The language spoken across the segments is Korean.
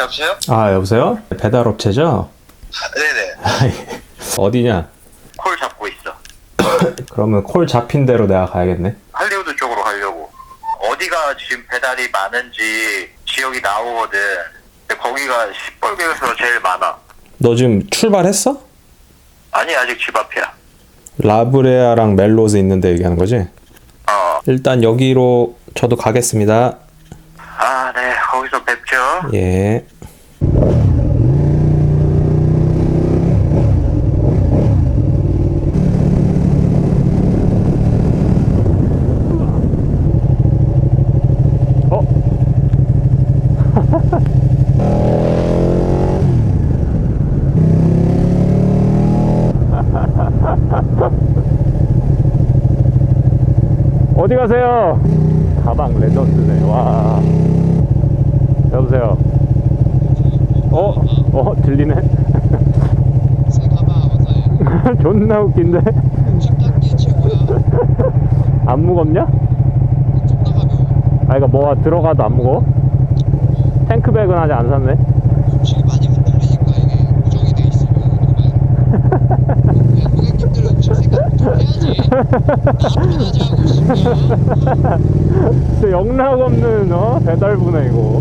여보세요? 아 여보세요? 배달 업체죠? 네네. 어디냐? 콜 잡고 있어. 그러면 콜 잡힌 대로 내가 가야겠네. 할리우드 쪽으로 가려고. 어디가 지금 배달이 많은지 지역이 나오거든. 근데 거기가 시뻘개에서 제일 많아. 너 지금 출발했어? 아니 아직 집 앞이야. 라브레아랑 멜로즈 있는데 얘기하는 거지? 어. 일단 여기로 저도 가겠습니다. 아, 네. 거기서 뵙죠. 예. 어? 어디 가세요? 가방 레전드네. 와. 여보세요. 어? 어? 들리네? 새가봐 맞아요. 존나 웃긴데? 10단계 최고야. 안 무겁냐? 아, 이거 뭐가 들어가도 안 무거워? 탱크백은 아직 안 샀네? 진짜 영락 없는, 어? 배달부네, 이거.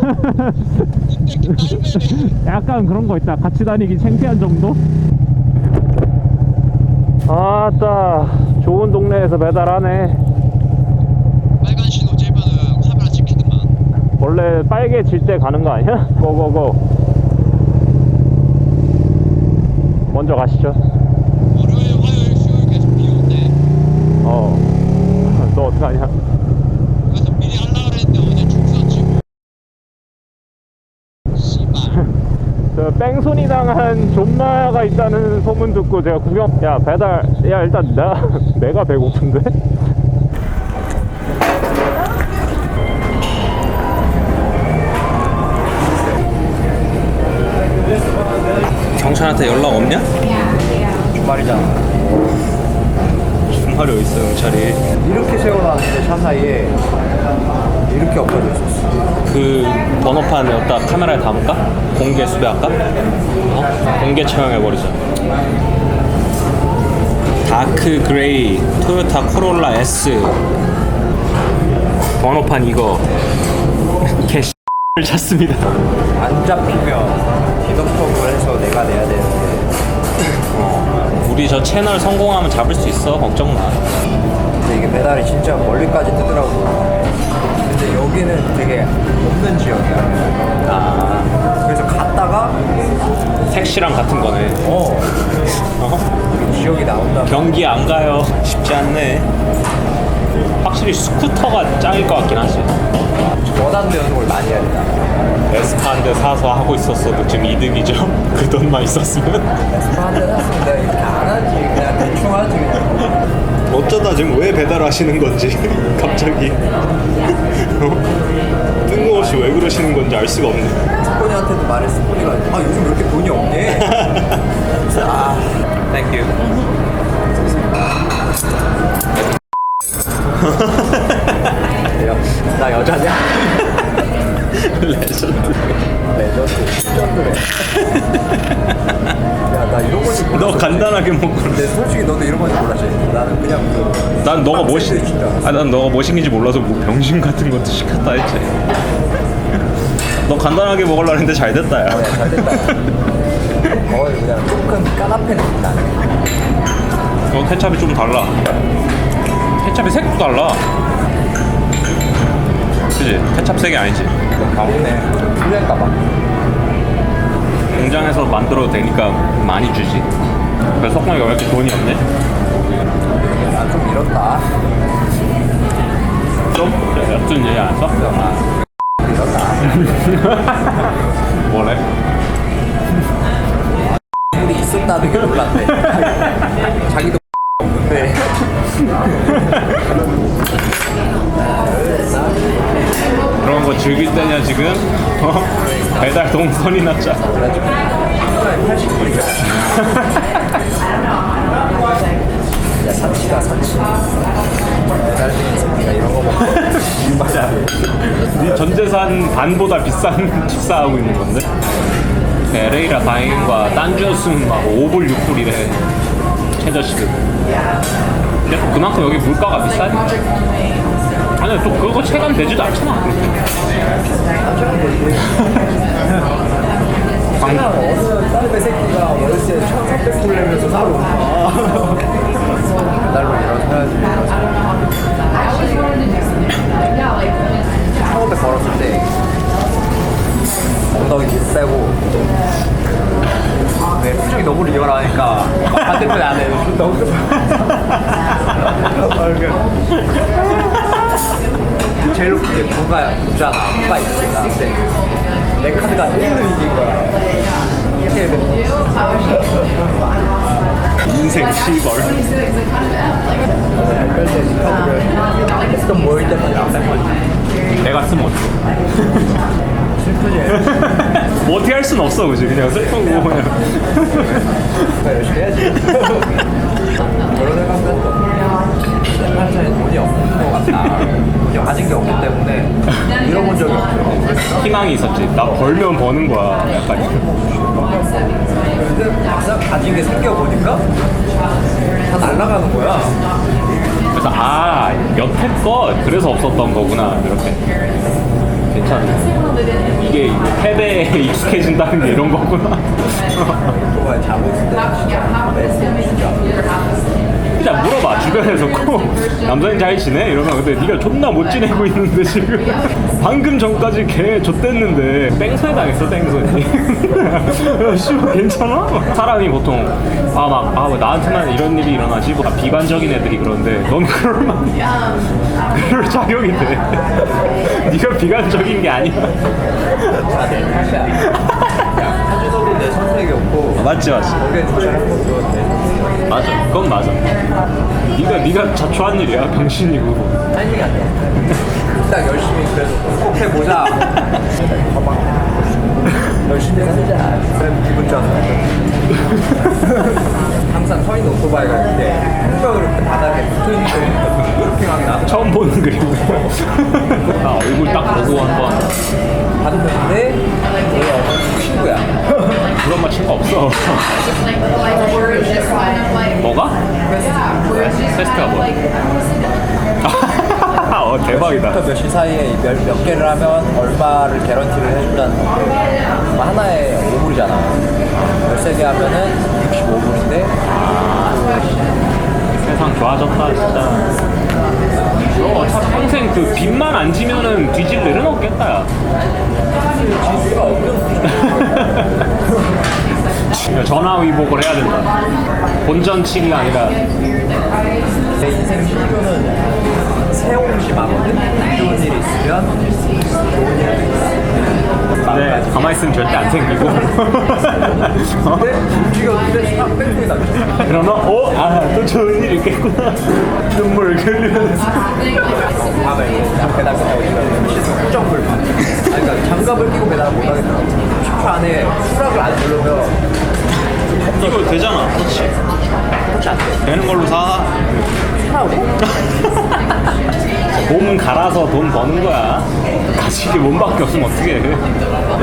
약간 그런 거 있다. 같이 다니기 창피한 정도? 아따, 좋은 동네에서 배달하네. 빨간 신호 째면은 카메라 찍히더만. 원래 빨개질 때 가는 거 아니야? 고고고. 먼저 가시죠. 월요일, 화요일, 수요일 계속 비 온대. 어. 너 어떡하냐? 그래서 미리 하려고 그랬는데 어제 죽 썼지 뭐. 씨발. 저 뺑소니 당한 존마가 있다는 소문 듣고 제가 구경 야 배달 야 일단 나 내가 배고픈데 경찰한테 연락 없냐? 주말이잖아. 주말이 어딨어 경찰이 이렇게 세워놨는데 차 사이에 이렇게 엎어져 있었어. 그 번호판 여기다 카메라에 담을까? 공개 수배할까? 어? 공개 처형해버리자 다크 그레이 토요타 코롤라 S 번호판 이거 개를 찾습니다 안 잡히면 디덕톡을 해서 내가 내야 되는데 우리 저 채널 성공하면 잡을 수 있어 걱정 마 근데 이게 배달이 진짜 멀리까지 뜨더라고. 근데 여기는 되게 없는 지역이야. 아, 그래서 갔다가 택시랑 같은 거네 어 어? 지역이 나온다. 경기 안 가요 쉽지 않네 확실히 스쿠터가 짱일 것 같긴 하지 원하는 연속을 많이 해야 된다. 에스파 한 대 사서 하고 있었어도 지금 이득이죠. 그 돈만 있었으면. 에스파 한대 샀으면 내가 이렇게 안 하지. 그냥 대충 하지 그냥. 어쩌다 지금 왜 배달하시는 건지 갑자기 어? 뜬금없이 왜 그러시는 건지 알 수가 없네. 스포니한테도 말했어. 스포니가 아 요즘 왜 이렇게 돈이 없니? 아, 땡큐. 나 여자냐? 레전드. 레전드, 레전드래. 야, 나 이런 건지 몰랐어. 너 간단하게 먹고. 근데 솔직히 너도 이런 건지 몰랐지. 나는 그냥 그. 난 너가 뭐 시, 빡센 데, 진짜. 아, 난 너가 뭐 시킨지 몰라서 뭐 병신 같은 것도 시켰다 했지. 너 간단하게 먹으려 했는데 잘 됐다, 야. 야, 잘 됐다. 거의 그냥 조금 까나페 느낌 나네. 어, 케찹이 좀 달라. 케찹이 색도 달라. 그지? 케찹 색이 아니지. 가보네. 후회할까봐. 공장에서 만들어도 되니까 많이 주지. 그래서 석공이가 왜 이렇게 돈이 없네? 난좀 이렇다. 좀? 엽준 얘기 안 했어? 아, 이렇다. 뭐래? 우리 있었다는 게 몰랐네. 즐길 때냐 지금? 어? 배달 동선이 났자. 80분이야. 진짜 사치가 사치. 배달되는 새끼가 이런 거 먹고 맞아. 네 전 재산 반보다 비싼 식사하고 있는 건데. LA라 다행과 딴주였으면 막 5불 6불이래 최저시급. 그만큼 여기 물가가 비싸니까. 아니 또 그거 체감 되지도 않잖아. 방, 어느 딸배 새끼가 월세 1,300불 내면서 온다. 배달로 일어서야지. 처음에 걸었을 때 엉덩이 세고 네, 표정이 너무 리얼하니까 반대편에 안 해. 너무 제일 웃긴 게 부가 부잖아. 부가 있으니까. 근데 내 카드가 1로 이긴 거야. 인생 시벌. 좀 모일 때만 나쁜 거지. 내가 쓰면 어떡해. 슬프지. 뭐 어떻게 할 수는 없어, 그지? 그냥 슬프고 그냥. 그러니까 열심히 해야지. 그런 생각도 한산에 돈이 없는 것 같다. 가진 게 없기 때문에 잃어본 적이 없어. 희망이 있었지. 나 벌면 버는 거야. 약간 막상 가진 게 생겨보니까 다 날아가는 거야. 그래서 아 여태껏 그래서 없었던 거구나 이렇게 괜찮네 이게 패배에 익숙해진다는 게 이런 거구나 매 일 진짜. 그냥 물어봐 주변에서 꼭 남자인 잘 지내? 이러면 근데 네가 존나 못 지내고 있는데 지금 방금 전까지 걔 좆됐는데 땡소에 당했어 땡소에 야 씨발 괜찮아? 사람이 보통 아 막 아 왜 나한테만 이런 일이 일어나지? 뭐 비관적인 애들이 그런데 넌 그럴 만 그럴 자격이 돼 네가 비관적인 게 아니야 내 선택이었고. 맞지 맞지 맞아 그건 맞아 네가 네가 자초한 일이야 병신이고 타이밍이 안 돼. 딱 열심히 그래도 꼭 해보자. 봐봐. 열심히 살자. 그럼 기분 좋아. 항상 서 있는 오토바이가 있는데 한명으로 바닥에 붙어 있는 거 나. 처음 보는 그림 나 얼굴 딱 보고 한번 봤는데 얘가 친구야. 그런 말 친구 없어. 뭐가? 테스트가 뭐야? 어 대박이다. 부터 몇시 사이에 몇, 몇 개를 하면 얼마를 개런티를 해준다는 건데 뭐 하나에 5불이잖아. 13개 하면은 65불인데 세상 좋아졌다 진짜 너 평생 그 빚만 안 지면은 뒤질 일은 없겠다 야, 전화 위복을 해야 된다. 본전 치기가 아니라. 내 인생 신조는 세옹시 마거든 안 좋은 일이 있으면 좋은 일도 있어 근데 가만히 있으면 절대 안 생기고. 어? 딱 났죠 그러면 어? 아또 좋은 일 있겠구나. 눈물 흘리면서. 배달 끝나고 그러니까 장갑을 끼고 배달을 못 하겠더라고 10초 안에 수락을 안 누르면 이거 되잖아. 그렇지. 그렇지 않대 되는 걸로 사 사라고? 몸 갈아서 돈 버는 거야. 가식이 몸밖에 없으면 어떻게 해.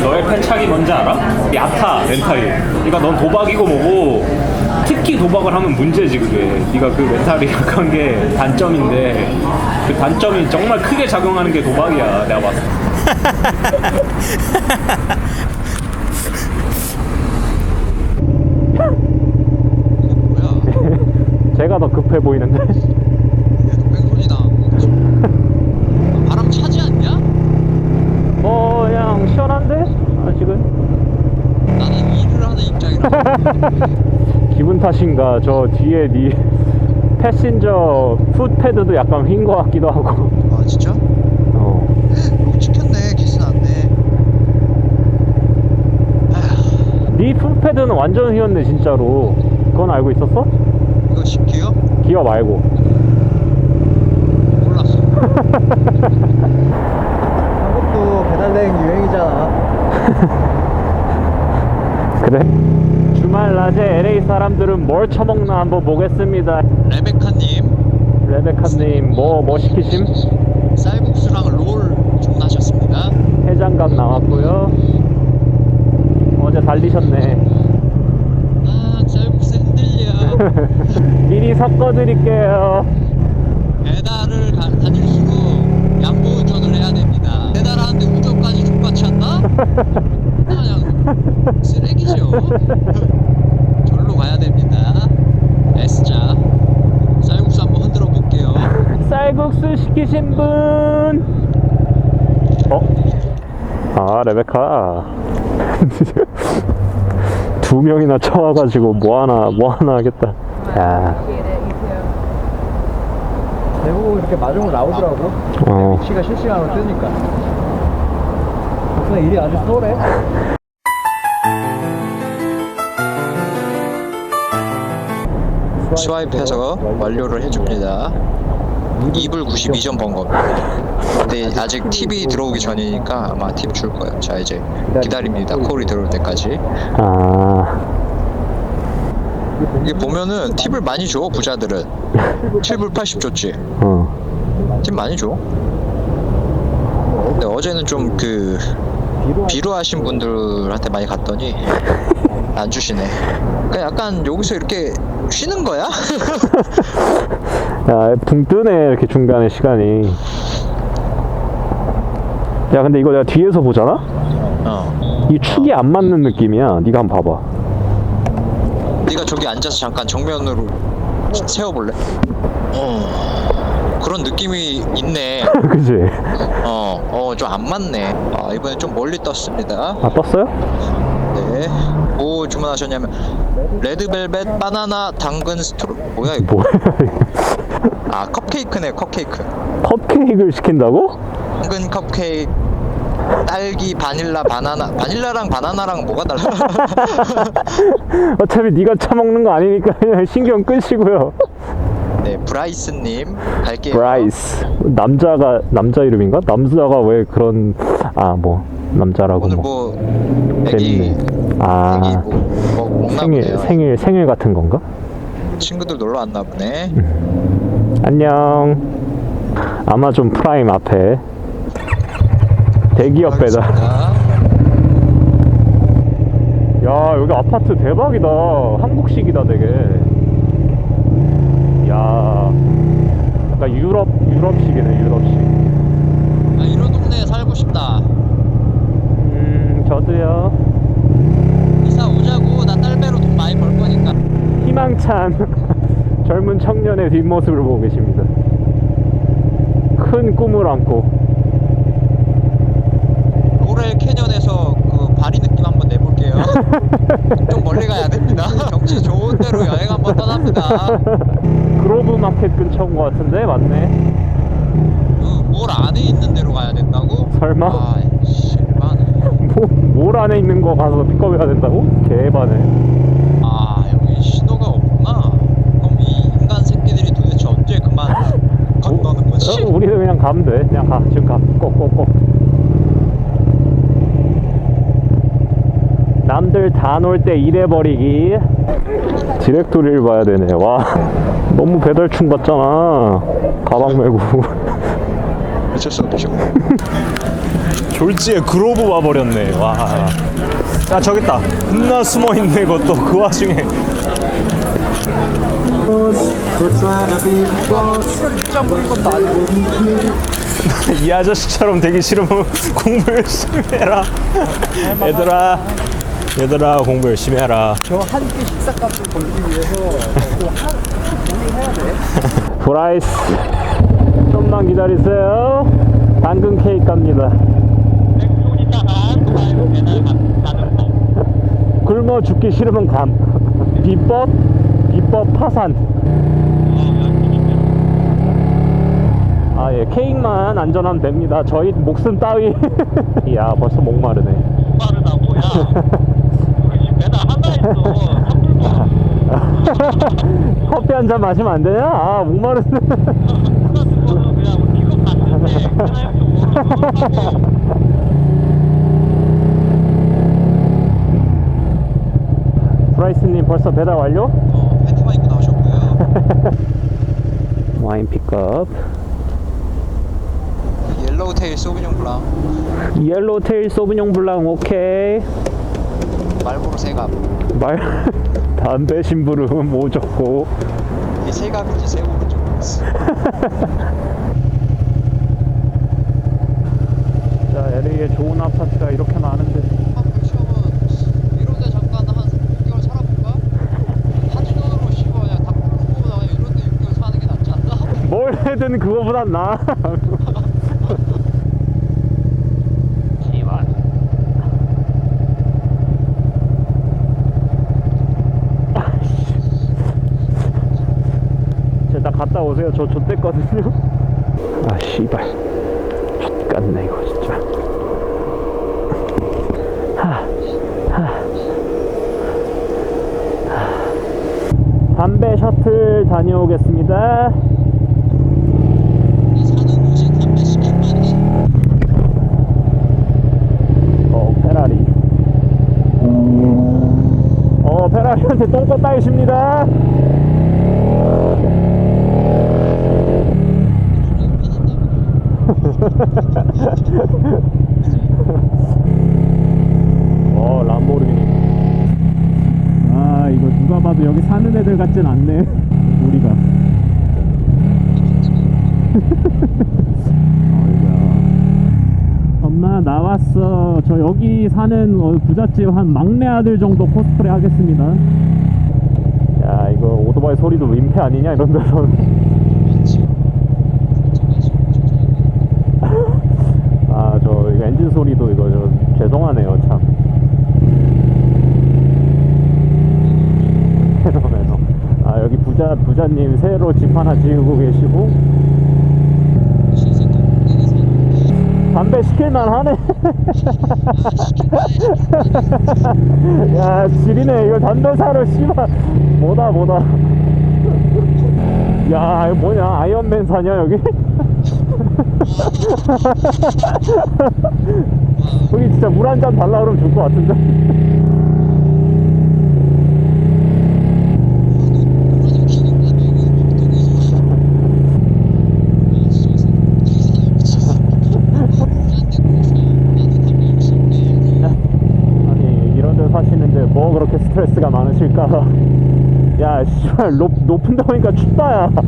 너의 패착이 뭔지 알아? 야타 멘탈이. 그러니까 넌 도박이고 뭐고 특히 도박을 하면 문제지 그게. 네가 그 멘탈이 약한 게 단점인데 그 단점이 정말 크게 작용하는 게 도박이야 내가 봤을 때 뭐야? 제가 더 급해 보이는데 얘도 뺑소니다. 바람 차지 않냐? 뭐 그냥 시원한데? 아직은 나는 일을 하는 입장이라. 기분 탓인가 저 뒤에 니 패신저 풋패드도 약간 휜것 같기도 하고 아 진짜? 어. 여기 찍혔네. 키스 났네. 아휴, 니 풋패드는 완전 휘었네 진짜로 그건 알고 있었어? 기어 말고 몰랐어. 한국도 배달 대행 유행이잖아 그래? 주말 낮에 LA 사람들은 뭘 처먹나 한번 보겠습니다 레베카님 레베카님 뭐뭐 시키심? 쌀국수랑 롤 주문하셨습니다. 해장각 나왔고요. 어제 달리셨네. 아, 쌀국수 흔들려. 미리 섞어 드릴게요. 배달을 가, 다닐수록 양보 운전을 해야 됩니다. 배달하는데 운전까지 족같이 한다? 그냥 쓰레기죠. 절로 가야 됩니다. S자. 쌀국수 한번 흔들어 볼게요. 쌀국수 시키신 분. 어? 아 레베카. 두 명이나 쳐와가지고 뭐 하나 뭐 하나 하겠다. 야. 대부분 이렇게 마중으로 나오더라고. 어. 위치가 실시간으로 뜨니까. 덕분에 일이 아주 수월해. 스와이프해서 완료를 해줍니다. 2불 92점 번 겁니다. 근데 아직 팁이 들어오기 전이니까 아마 팁 줄 거예요. 자 이제 기다립니다. 콜이 들어올 때까지. 아. 이게 보면은 팁을 많이 줘 부자들은 7불 80 줬지. 어. 팁 많이 줘. 근데 어제는 좀 그 비루하신 분들한테 많이 갔더니 안 주시네. 그러니까 약간 여기서 이렇게 쉬는 거야? 야, 붕 뜨네 이렇게 중간에 시간이. 야, 근데 이거 내가 뒤에서 보잖아. 어. 이 축이 안 맞는 느낌이야. 네가 한번 봐봐. 네가 저기 앉아서 잠깐 정면으로 세워볼래? 어. 그런 느낌이 있네. 그지? 어, 어, 좀 안 맞네. 아, 이번에 좀 멀리 떴습니다. 아 떴어요? 네. 뭐 주문하셨냐면 레드벨벳 바나나 당근 스트로 뭐야 이거? 뭐야? 아 컵케이크네 컵케이크. 컵케이크를 시킨다고? 당근 컵케이크. 딸기 바닐라 바나나 바닐라랑 바나나랑 뭐가 달라? 어차피 네가 처먹는 거 아니니까 그냥 신경 끄시고요. 네 브라이스님 갈게요. 브라이스 남자가 남자 이름인가? 남자가 왜 그런 아 뭐 남자라고 오늘 뭐 뭐 애기 재밌네. 아 애기 뭐, 뭐 먹나 생일 보네요. 생일 생일 같은 건가? 친구들 놀러 왔나 보네. 안녕. 아마존 프라임 앞에 대기업 배달. 야 여기 아파트 대박이다. 한국식이다 되게. 야, 약간 유럽 유럽식이네 유럽식. 아 이런 동네에 살고 싶다. 음 저도요. 이사 오자고 나 딸배로 돈 많이 벌 거니까. 희망찬 젊은 청년의 뒷모습을 보고 계십니다. 큰 꿈을 안고 로렐 캐년에서 그 바리 느낌 한번 내볼게요. 좀 멀리 가야 됩니다. 경치 좋은 데로 여행 한번 떠납니다. 그로브 마켓 근처인 것 같은데 맞네. 그몰 안에 있는 데로 가야 된다고? 설마? 아, 실망해. 뭐, 몰 안에 있는 거 가서 픽업해야 된다고? 개바네. 아, 여기 신호가 없구나. 그럼 이 인간 새끼들이 도대체 언제 그만 거지? 어, 우리는 그냥 가면 돼. 그냥 가. 지금 가. 꼭꼭꼭. 남들 다 놀때 일해버리기. 디렉토리를 봐야 되네. 와. 너무 배달충 같잖아. 가방 메고. 수 없죠. 졸지에 그로브 와버렸네. 와. 야, 저기 있다. 겁나 숨어있네, 이것도. 그 와중에. 이 아저씨처럼 되기 싫으면 공부 열심히 해라. 얘들아, 얘들아 공부 열심히 해라. 저 한 끼 식사값을 벌기 위해서 또한 돈을 해야 돼. 브라이스, 좀만 기다리세요. 당근 케이크 갑니다. 굶어 죽기 싫으면 감. 비법, 비법 파산. 아, 예, 케이크만 안전하면 됩니다. 저희 목숨 따위. 이야, 벌써 목마르네. 빠르다고 야 우리 지금 배달 하나 했어 커피 한 잔 마시면 안 되냐? 아, 목마르네. 브라이스님 벌써 배달 완료? 어, 팬티만 입고 나오셨고요. 와인 픽업. 옐로우 테일 소비뇽 블랑 옐로우 테일 소비뇽 블랑 오케이. 말보로 세갑 말 담배 심부름 뭐 적고. 이게 세갑인지 세고인지 모르겠어 자 LA에 좋은 아파트가 이렇게 많은데. 한국 시험은 이런데 잠깐 한 6개월 살아볼까? 한전으로 쉬고 그냥 다 뽑고 그냥 이런데 6개월 사는 게 낫지 해든 그거보단 나. 제가 갔다 오세요. 저 좆됐거든요. 아 씨발. 좆같네 이거 진짜. 하, 하, 하. 담배 셔틀 다녀오겠습니다. 사는 곳이 담배 시킨만이 어 페라리 어 페라리한테 똥꼬 따이십니다 어 람보르기니 아 이거 누가 봐도 여기 사는 애들 같진 않네 우리가 어이야 엄마 나왔어. 저 여기 사는 어, 부잣집 한 막내 아들 정도 코스프레 하겠습니다. 야 이거 오토바이 소리도 민폐 아니냐 이런 데서. 아저 엔진 소리도 이거 저 죄송하네요 참. 페노메노. 아 여기 부자 부자님 새로 집 하나 지으고 계시고 담배 시킬만 하네. 야, 지리네. 이거 담배 사러 씨발. 뭐다, 뭐다. 야, 이거 뭐냐. 아이언맨 사냐, 여기? 여기 진짜 물 한 잔 달라 그러면 줄 것 같은데. 아니, 이런 데 사시는데 뭐 그렇게 스트레스가 많으실까? 야, 씨발, 높, 높은 데 오니까 춥다, 야.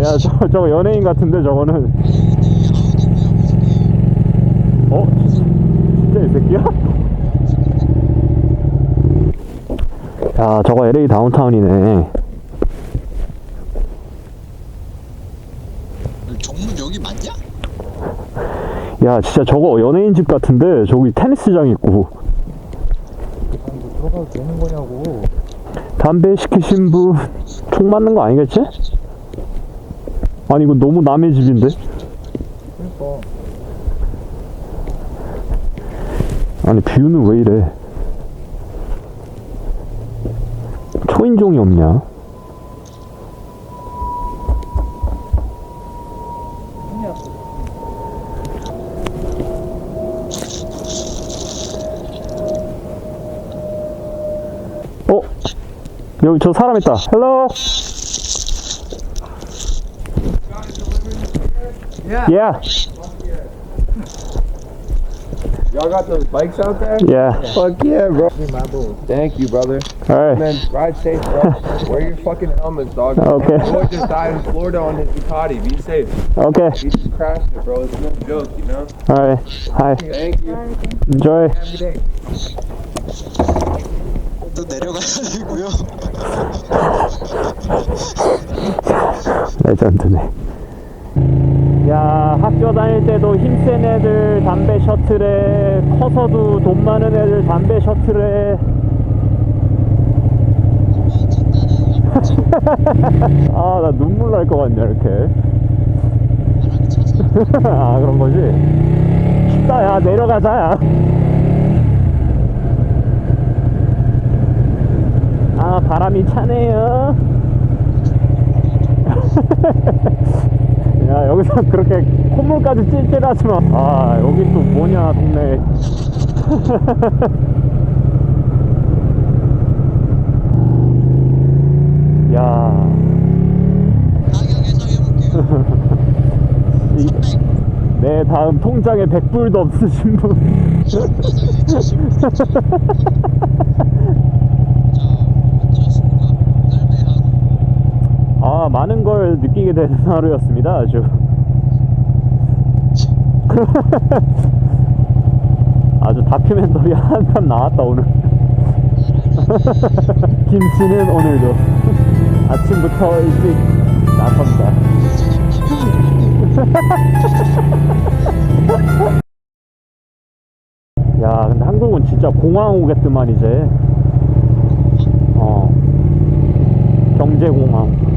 야, 저, 저거 연예인 같은데, 저거는. 어? 진짜 이 새끼야? 야, 저거 LA 다운타운이네. 정문 여기 맞냐? 야, 진짜 저거 연예인 집 같은데, 저기 테니스장 있고. 들어가도 되는 거냐고. 담배 시키신 분, 총 맞는 거 아니겠지? 아니, 이거 너무 남의 집인데? 그러니까. 아니, 뷰는 왜 이래? 초인종이 없냐? 여기 저 사람 있다. 헬로? Yeah. Yeah, Y'all got those bikes out there? yeah. Fuck yeah, bro. Thank you, brother. Alright. Man, ride safe, bro. Wear your fucking helmets, dog. Okay. Boy just died in Florida on his Ducati. Be safe. Okay. He just crashed it, bro. It's no joke, you know? Alright. Hi. Thank you. Enjoy. Have a good day. 또 내려가지고요 레전드네. 야, 학교 다닐 때도 힘센 애들 담배 셔틀에, 커서도 돈 많은 애들 담배 셔틀에. 아, 나 눈물 날 것 같냐, 이렇게. 아, 그런 거지? 춥다, 야, 내려가자, 야. 아, 바람이 차네요. 야 여기서 그렇게 콧물까지 찔찔하지 마. 아, 여기 또 뭐냐, 동네. 야. 가격 예상해볼게요. 이, 내 다음 통장에 100불도 없으신 분. 자, 어떠셨습니까? 짧게 한 아, 많은 걸 느끼게 되는 하루였습니다, 아주. 아주 다큐멘터리 한편 나왔다, 오늘. 김치는 오늘도 아침부터 일찍 나섭니다. 야, 근데 한국은 진짜 공항 오겠더만, 이제. 어. 경제공항.